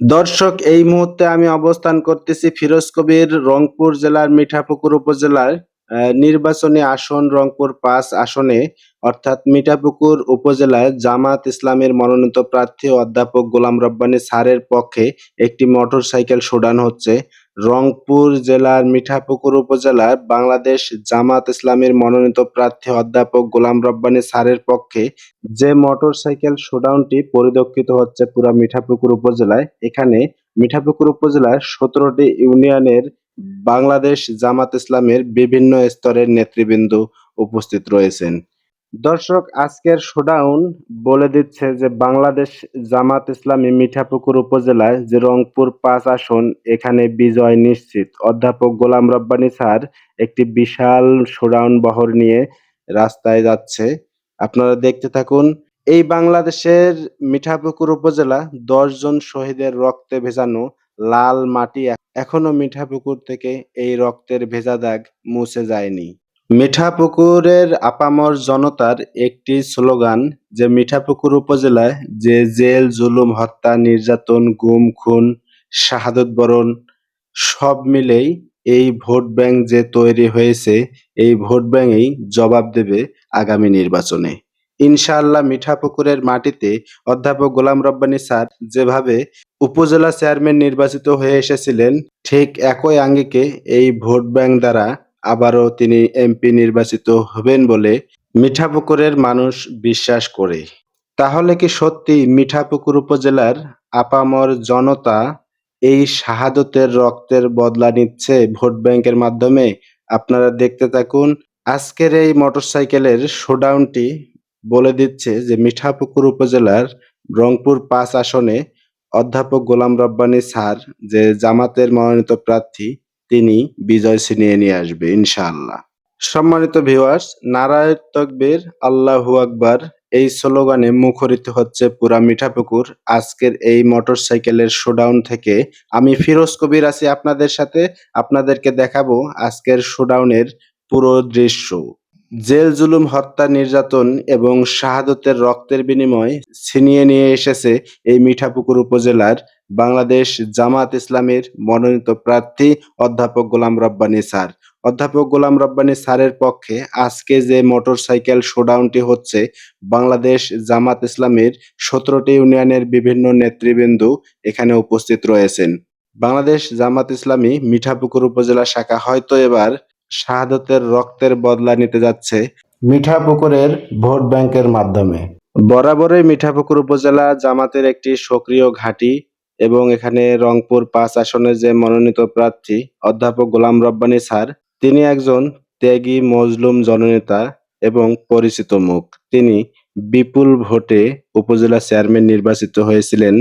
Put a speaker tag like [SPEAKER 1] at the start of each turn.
[SPEAKER 1] দর্শক, এই মুহূর্তে আমি অবস্থান করতেছি ফিরোজ কবির রংপুর জেলার মিঠাপুকুর উপজেলার নির্বাচনী আসন রংপুর পাঁচ আসনে, অর্থাৎ মিঠাপুকুর উপজেলায় জামাত ইসলামের মনোনীত প্রার্থী অধ্যাপক গোলাম রব্বানী স্যারের পক্ষে একটি মোটরসাইকেল শোডান হচ্ছে। রংপুর জেলার মিঠাপুকুর উপজেলার বাংলাদেশ জামাত ইসলামের মনোনীত প্রার্থী অধ্যাপক গোলাম রব্বানী স্যারের পক্ষে যে মোটরসাইকেল শোডাউনটি পরিলক্ষিত হচ্ছে পুরা মিঠাপুকুর উপজেলায়, এখানে মিঠাপুকুর উপজেলার সতেরোটি ইউনিয়নের বাংলাদেশ জামাত ইসলামের বিভিন্ন স্তরের নেতৃবৃন্দ উপস্থিত রয়েছেন। দর্শক, আজকের শোডাউন বলে দিচ্ছে যে বাংলাদেশ জামাত ইসলামী মিঠাপুকুর উপজেলায় যে রংপুর পাঁচ আসন, এখানে বিজয় নিশ্চিত। অধ্যাপক গোলাম রব্বানী স্যার একটি বিশাল শোডাউন বহর নিয়ে রাস্তায় যাচ্ছে। আপনারা দেখতে থাকুন, এই বাংলাদেশের মিঠাপুকুর উপজেলা জন শহীদের রক্তে ভেজানো লাল মাটি এখ- এখনও মিঠাপুকুর থেকে এই রক্তের ভেজা দাগ মুছে যায়নি। মিঠাপুকুরের আপামর জনতার একটি স্লোগান যে মিঠাপুকুর উপজেলায় যে জেল, জুলুম, হত্যা, নির্যাতন, গুম, খুন, শাহাদত বরণ সব মিলেই এই ভোট ব্যাংক যে তৈরি হয়েছে, এই ভোট ব্যাংকই জবাব দেবে আগামী নির্বাচনে। ইনশাআল্লাহ মিঠাপুকুরের মাটিতে অধ্যাপক গোলাম রব্বানী স্যার যেভাবে উপজেলা চেয়ারম্যান নির্বাচিত হয়ে এসেছিলেন, ঠিক একই আঙ্গিকে এই ভোট ব্যাংক দ্বারা আবারও তিনি এমপি নির্বাচিত হবেন বলে মিঠাপুকুরের মানুষ বিশ্বাস করে। তাহলে কি সত্যি মিঠাপুকুর উপজেলার আপামর জনতা এই শাহাদতের রক্তের বদলা নিচ্ছে ভোট ব্যাংকের মাধ্যমে? আপনারা দেখতে থাকুন, আজকের এই মোটরসাইকেলের শোডাউনটি বলে দিচ্ছে যে মিঠাপুকুর উপজেলার রংপুর পাঁচ আসনে অধ্যাপক গোলাম রব্বানী স্যার, যে জামাতের মনোনীত প্রার্থী তিনি বিজয় ছিনিয়ে নিয়ে আসবে, ইনশাআল্লাহ। সম্মানিত ভিউয়ার্স নারায়ণ তকবীর, আল্লাহু আকবার, এই স্লোগানে মুখরিত হচ্ছে পুরা মিঠাপুকুর। আজকের এই মোটরসাইকেলের শোডাউন থেকে আমি ফিরোজ কবির আছি আপনাদের সাথে। আপনাদেরকে দেখাবো আজকের শোডাউনের পুরো দৃশ্য। জেল জুলুম, হত্যা, নির্যাতন এবং শাহাদতের রক্তের বিনিময় ছিনিয়ে নিয়ে এসেছে এই মিঠাপুকুর উপজেলার বাংলাদেশ জামাত ইসলামের মনোনীত প্রার্থী অধ্যাপক গোলাম রব্বানী স্যার। অধ্যাপক গোলাম রব্বানী স্যারের পক্ষে আজকে যে মোটরসাইকেল শোডাউনটি হচ্ছে, বাংলাদেশ জামাত ইসলামের সতেরোটি ইউনিয়নের বিভিন্ন নেতৃবৃন্দ এখানে উপস্থিত রয়েছেন। বাংলাদেশ জামাত ইসলামী মিঠাপুকুর উপজেলা শাখা হয়তো এবার শাহাদতের রক্তের বদলা নিতে যাচ্ছে মিঠাপুকুরের ভোট ব্যাংকের মাধ্যমে। বরাবরই মিঠাপুকুর উপজেলা জামাতের একটি সক্রিয় ঘাঁটি এবং এখানে রংপুর পাঁচ আসনের যে মনোনীত প্রার্থী, অধ্যাপক গোলাম রব্বানী স্যার, তিনি একজন ত্যাগী মজলুম জননেতা এবং পরিচিত মুখ। তিনি বিপুল ভোটে উপজেলা চেয়ারম্যান নির্বাচিত হয়েছিলেন।